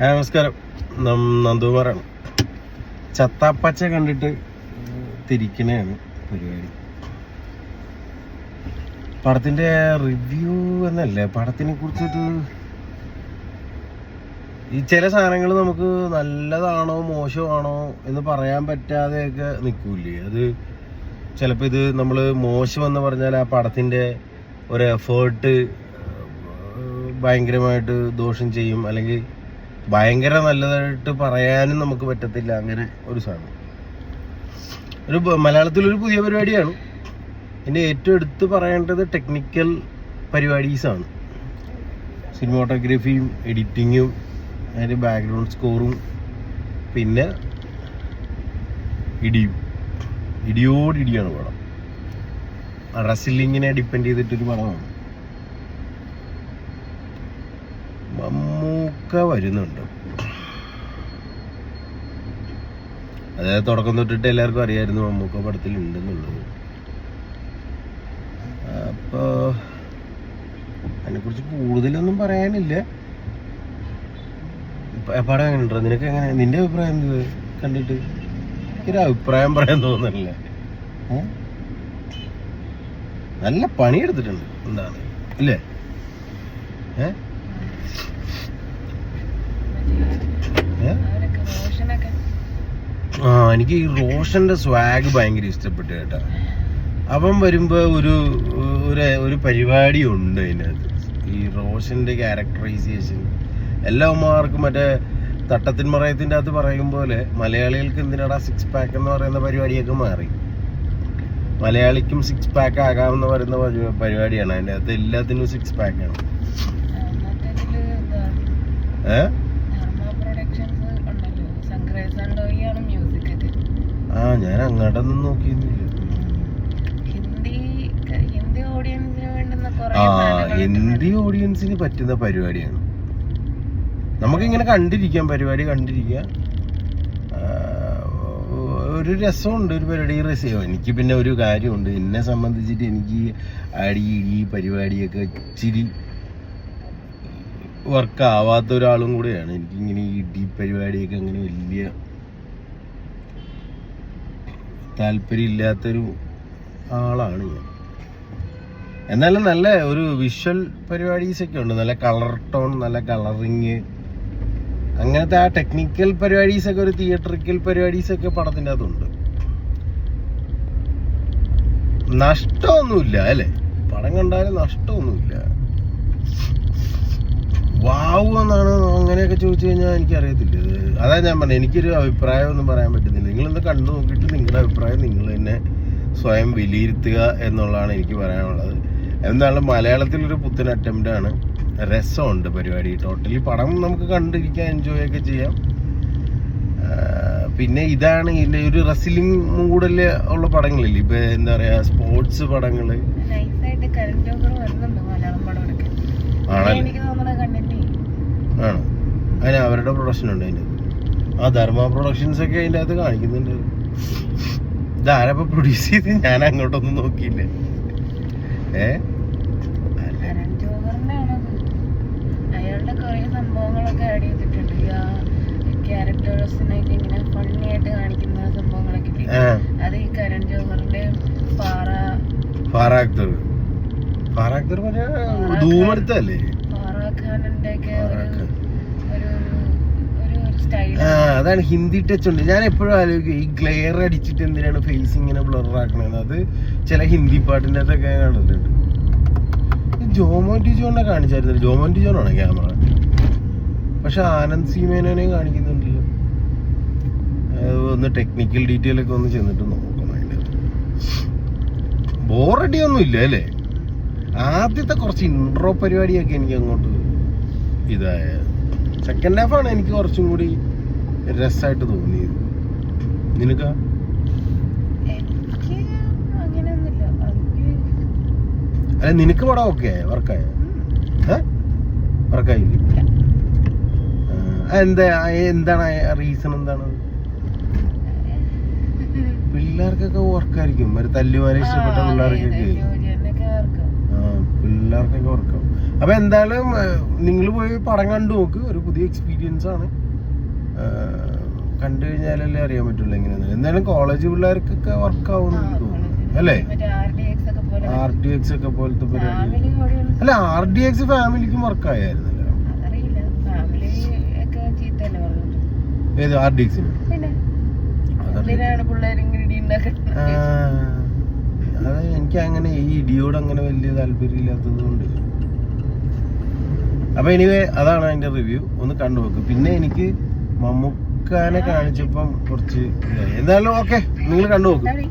നമസ്കാരം. നന്ദു പറയണം. ചത്താപ്പച്ച കണ്ടിട്ട് തിരിക്കണയാണ് പരിപാടി. പടത്തിന്റെ റിവ്യൂ എന്നല്ലേ? പടത്തിനെ കുറിച്ചിട്ട് ഈ ചില സാധനങ്ങൾ നമുക്ക് നല്ലതാണോ മോശമാണോ എന്ന് പറയാൻ പറ്റാതെയൊക്കെ നിൽക്കൂലേ അത് ചിലപ്പോൾ ഇത് നമ്മൾ മോശമെന്ന് പറഞ്ഞാൽ ആ പടത്തിന്റെ ഒരു എഫേർട്ട് ഭയങ്കരമായിട്ട് ദോഷം ചെയ്യും. അല്ലെങ്കിൽ ഭയങ്കര നല്ലതായിട്ട് പറയാനും നമുക്ക് പറ്റത്തില്ല അങ്ങനെ ഒരു സാധനം. ഒരു മലയാളത്തിലൊരു പുതിയ പരിപാടിയാണ്. എന്റെ ഏറ്റവും എടുത്ത് പറയേണ്ടത് ടെക്നിക്കൽ പരിപാടീസാണ്. സിനിമോട്ടോഗ്രഫിയും എഡിറ്റിങ്ങും അതിന്റെ ബാക്ക്ഗ്രൗണ്ട് സ്കോറും പിന്നെ ഇടിയും. ഇടിയോട് ഇടിയാണ് പടം റസിലിങ്ങിനെ ഡിപ്പെൻഡ് ചെയ്തിട്ടൊരു പടമാണ്. മമ്മൂക്ക വരുന്നുണ്ട്. അതായത് തുടക്കം തൊട്ടിട്ട് എല്ലാവർക്കും അറിയായിരുന്നു മമ്മൂക്ക പടത്തിൽ ഉണ്ടെന്നുള്ളത്. അപ്പോ അതിനെക്കുറിച്ച് കൂടുതലൊന്നും പറയാനില്ല. പടം എങ്ങനെയുണ്ടോ? നിനക്ക് എങ്ങനെ? നിന്റെ അഭിപ്രായം എന്ത്? കണ്ടിട്ട് ഒരു അഭിപ്രായം പറയാൻ തോന്നുന്നില്ല? നല്ല പണിയെടുത്തിട്ടുണ്ട് എന്താണ്? അല്ലേ? ഏ? ഏ? അവരൊക്കെ റോഷനൊക്കെ ആ എനിക്ക് ഈ റോഷന്റെ സ്വാഗ് ഭയങ്കര ഇഷ്ടപ്പെട്ടു കേട്ടോ. അവൻ വരുമ്പോ ഒരു ഒരു ഒരു പരിപാടി ഉണ്ട് അതിനകത്ത്. ഈ റോഷന്റെ ക്യാരക്ടറൈസേഷൻ എല്ലാ ഉമ്മമാർക്കും മറ്റേ തട്ടത്തിൻ മറയത്തിന്റെ അകത്ത് പറയും പോലെ മലയാളികൾക്ക് എന്തിനാടാ സിക്സ് പാക്ക് എന്ന് പറയുന്ന പരിപാടിയൊക്കെ മാറി. മലയാളിക്കും സിക്സ് പാക്ക് ആകാമെന്ന് പറയുന്ന പരി- പരിപാടിയാണ്. അതിന്റെ അകത്ത് എല്ലാത്തിനും സിക്സ് പാക്കാണ് ഏഹ് ധർമ്മ പ്രൊഡക്ഷൻസ് ഉണ്ടല്ലോ സംക്രേസ് ആണ് മ്യൂസിക് ഒക്കെ ആ ഞാൻ അങ്ങോട്ടൊന്നും നോക്കിയൊന്നുമില്ല ആ ഹിന്ദി ഓഡിയൻസിന് പറ്റുന്ന പരിപാടിയാണ്. നമുക്കിങ്ങനെ കണ്ടിരിക്കാം പരിപാടി കണ്ടിരിക്കാം. ഒരു രസമുണ്ട് ഒരു പരിപാടി. രസം എനിക്ക് പിന്നെ ഒരു കാര്യമുണ്ട്. എന്നെ സംബന്ധിച്ചിട്ട് എനിക്ക് അടി ഈ പരിപാടിയൊക്കെ ഇച്ചിരി വർക്ക് ആവാത്ത ഒരാളും കൂടെയാണ്. എനിക്കിങ്ങനെ ഈ ഇടി പരിപാടിയൊക്കെ അങ്ങനെ വലിയ താല്പര്യമില്ലാത്തൊരു ആളാണ് ഞാൻ. എന്നാലും നല്ല ഒരു വിഷ്വൽ പരിപാടീസ് ഒക്കെ ഉണ്ട്. നല്ല കളർ ടോൺ നല്ല കളറിങ് അങ്ങനത്തെ ആ ടെക്നിക്കൽ പരിപാടീസ് ഒക്കെ ഒരു തിയേറ്ററിക്കൽ പരിപാടീസ് ഒക്കെ പടത്തിന്റെ അകത്തുണ്ട്. നഷ്ടമൊന്നുമില്ല അല്ലേ? പടം കണ്ടാലും നഷ്ടമൊന്നുമില്ല. വാവു എന്നാണ് അങ്ങനെയൊക്കെ ചോദിച്ചു കഴിഞ്ഞാൽ എനിക്കറിയത്തില്ല. അതാ ഞാൻ പറഞ്ഞത് എനിക്കൊരു അഭിപ്രായം ഒന്നും പറയാൻ പറ്റുന്നില്ല. നിങ്ങളിന്ന് കണ്ടു നോക്കിയിട്ട് നിങ്ങളുടെ അഭിപ്രായം നിങ്ങൾ തന്നെ സ്വയം വിലയിരുത്തുക എന്നുള്ളതാണ് എനിക്ക് പറയാനുള്ളത്. എന്തായാലും മലയാളത്തിലൊരു പുത്തൻ അറ്റംപ്റ്റ് ആണ്. രസമുണ്ട് പരിപാടി. ടോട്ടലി പടം നമുക്ക് കണ്ടിരിക്കാൻ എൻജോയ് ഒക്കെ ചെയ്യാം. പിന്നെ ഇതാണ് ഇതിന്റെ ഒരു റെസ്ലിംഗ് മൂഡിൽ ഉള്ള പടങ്ങളില്ലേ? ഇപ്പൊ എന്താ പറയാ സ്പോർട്സ് പടങ്ങൾ. ആണല്ലേ? ആണ്? അതിന് അവരുടെ പ്രൊഡക്ഷൻ ഉണ്ട് അതിന്റെ. ആ ധർമ്മ പ്രൊഡക്ഷൻസ് ഒക്കെ അതിന്റെ അകത്ത് കാണിക്കുന്നുണ്ട്. ഇതാരപ്പോ പ്രൊഡ്യൂസ് ചെയ്ത് ഞാൻ അങ്ങോട്ടൊന്നും നോക്കിയില്ല. ഏ? ക്യാരക്ടേഴ്സിനെയൊക്കെ ഇങ്ങനെ ഫണ്ണി ആയിട്ട് കാണിക്കുന്ന സംഭവങ്ങളൊക്കെ ഇല്ലേ? ആ. അത് ഈ കരൺ ജോഹറിന്റെ പാറ ഫാറാക്തർ ഫാറാക്തർ മറ്റേ ധൂമെടുത്തല്ലേ അതാണ് ഹിന്ദി ടച്ച് ഉണ്ട്. ഞാൻ എപ്പോഴും ആലോചിക്കും ഈ ഗ്ലെയർ അടിച്ചിട്ട് എന്തിനാണ് ഫേസ് ഇങ്ങനെ ബ്ലർ ആക്കണത് അത് ചില ഹിന്ദി പാട്ടിന്റെ അകത്തൊക്കെ കാണുന്നുണ്ട് ജോമോ ഈ ജോമോൻ ടിജോനെ കാണിച്ചായിരുന്നു. ജോമോൻ ടിജോനാണ് ക്യാമറ. പക്ഷെ ആനന്ദ് സീമേനെ കാണിക്കുന്നുണ്ടല്ലോ. ഒന്ന് ടെക്നിക്കൽ ഡീറ്റെയിൽ ഒക്കെ ഒന്ന് ചെന്നിട്ട് നോക്കണം അതിന്റെ ബോറടി ഒന്നും ഇല്ല അല്ലേ? ആദ്യത്തെ കുറച്ച് ഇൻട്രോ പരിപാടിയൊക്കെ എനിക്ക് അങ്ങോട്ട് ഇതായ സെക്കൻഡ് ഹാഫാണ് എനിക്ക് കുറച്ചും കൂടി രസമായിട്ട് തോന്നിയത്. നിനക്ക? അല്ല നിനക്ക് പടം ഓക്കെ വർക്കായ വർക്കായി എന്താ എന്താണ് റീസൺ എന്താണ്? പിള്ളേർക്കൊക്കെ വർക്കായിരിക്കും ഒരു തല്ലുമാരെ ഇഷ്ടപ്പെട്ട പിള്ളേർക്കൊക്കെ വർക്കാവും അപ്പൊ എന്തായാലും നിങ്ങൾ പോയി പടം കണ്ടു നോക്ക്. ഒരു പുതിയ എക്സ്പീരിയൻസ് ആണ്. കണ്ടു കഴിഞ്ഞാലല്ലേ അറിയാൻ പറ്റുള്ളൂ എങ്ങനെയാണ് എന്തായാലും കോളേജ് പിള്ളേർക്കൊക്കെ വർക്ക് ആവും ആവുമെന്ന് എനിക്ക് തോന്നുന്നു. അല്ലേ? ആർ ഡി എക്സ് ഒക്കെ പോലത്തെ പരിപാടി. അല്ല ആർ ഡി എക്സ് ഫാമിലിക്കും വർക്ക് ആയായിരുന്നല്ലോ അതറിയില്ല. ഫാമിലി ഒക്കെ ചീത്തല്ലേ പറഞ്ഞത്. ഏത് ആർ ഡി എക്സിന് അത് എനിക്ക് അങ്ങനെ ഈ ഇടിയോട് അങ്ങനെ വലിയ താല്പര്യം ഇല്ലാത്തത് കൊണ്ട് അപ്പൊ എനിവേ അതാണ് അതിന്റെ റിവ്യൂ ഒന്ന് കണ്ടു നോക്ക്. പിന്നെ എനിക്ക് മമ്മൂക്കാനെ കാണിച്ചപ്പം കുറച്ച് എന്തായാലും ഓക്കെ നിങ്ങൾ കണ്ടു നോക്ക്. എന്താടി?